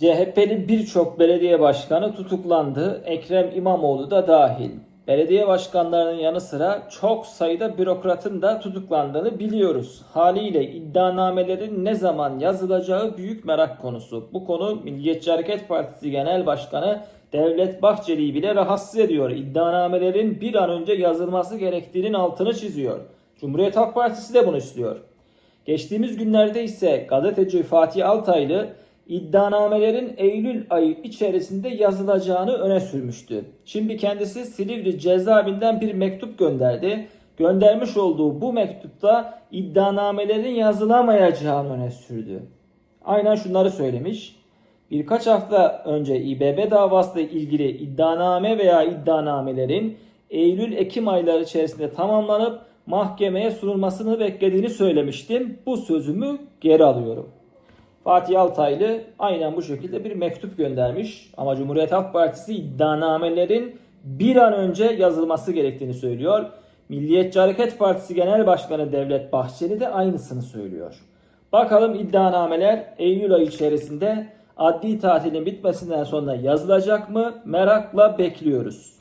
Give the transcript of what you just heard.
CHP'li birçok belediye başkanı tutuklandı. Ekrem İmamoğlu da dahil. Belediye başkanlarının yanı sıra çok sayıda bürokratın da tutuklandığını biliyoruz. Haliyle iddianamelerin ne zaman yazılacağı büyük merak konusu. Bu konu Milliyetçi Hareket Partisi Genel Başkanı Devlet Bahçeli'yi bile rahatsız ediyor. İddianamelerin bir an önce yazılması gerektiğinin altını çiziyor. Cumhuriyet Halk Partisi de bunu istiyor. Geçtiğimiz günlerde ise gazeteci Fatih Altaylı iddianamelerin Eylül ayı içerisinde yazılacağını öne sürmüştü. Şimdi kendisi Silivri cezaevinden bir mektup gönderdi. Göndermiş olduğu bu mektupta iddianamelerin yazılamayacağını öne sürdü. Aynen şunları söylemiş. Birkaç hafta önce İBB davası ile ilgili iddianame veya iddianamelerin Eylül-Ekim ayları içerisinde tamamlanıp mahkemeye sunulmasını beklediğini söylemiştim. Bu sözümü geri alıyorum. Fatih Altaylı aynen bu şekilde bir mektup göndermiş ama Cumhuriyet Halk Partisi iddianamelerin bir an önce yazılması gerektiğini söylüyor. Milliyetçi Hareket Partisi Genel Başkanı Devlet Bahçeli de aynısını söylüyor. Bakalım iddianameler Eylül ayı içerisinde adli tatilin bitmesinden sonra yazılacak mı? Merakla bekliyoruz.